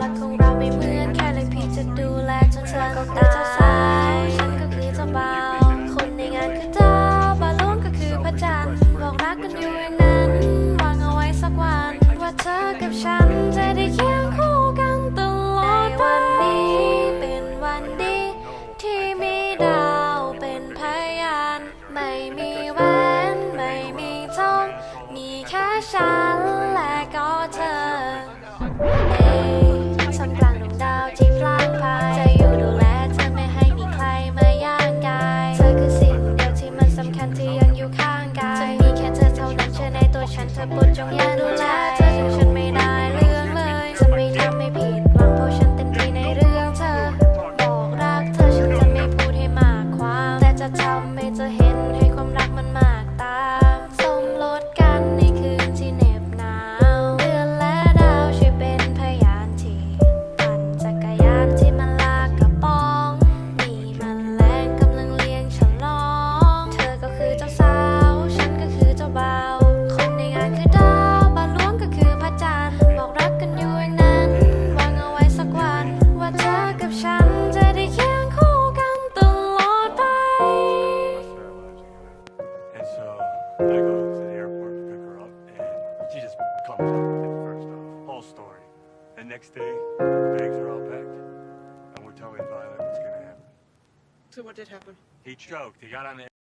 รักของเราไม่เหมือนแค่เลยพี่จะดูแลจนเธอก็คือเจ้าสาวฉันก็คือเจ้าบ่าวคนในงานคือเจ้าบาลวงก็คือพระจันทร์บอกรักกันอยู่อย่างนั้นวางเอาไว้สักวัน ว่าเธอกับฉันจะได้เคียงคู่กันตลอดไปวันนี้เป็นวันดี ที่มีดาวเป็นพยาน ไม่มีแหวนไม่มีทองมีแค่ฉันและก็เธอ I go to the airport to pick her up, and she just comes up with it first off. Whole story. The next day, bags are all packed, and we're telling Violet what's gonna happen. So what did happen? He choked. He got on the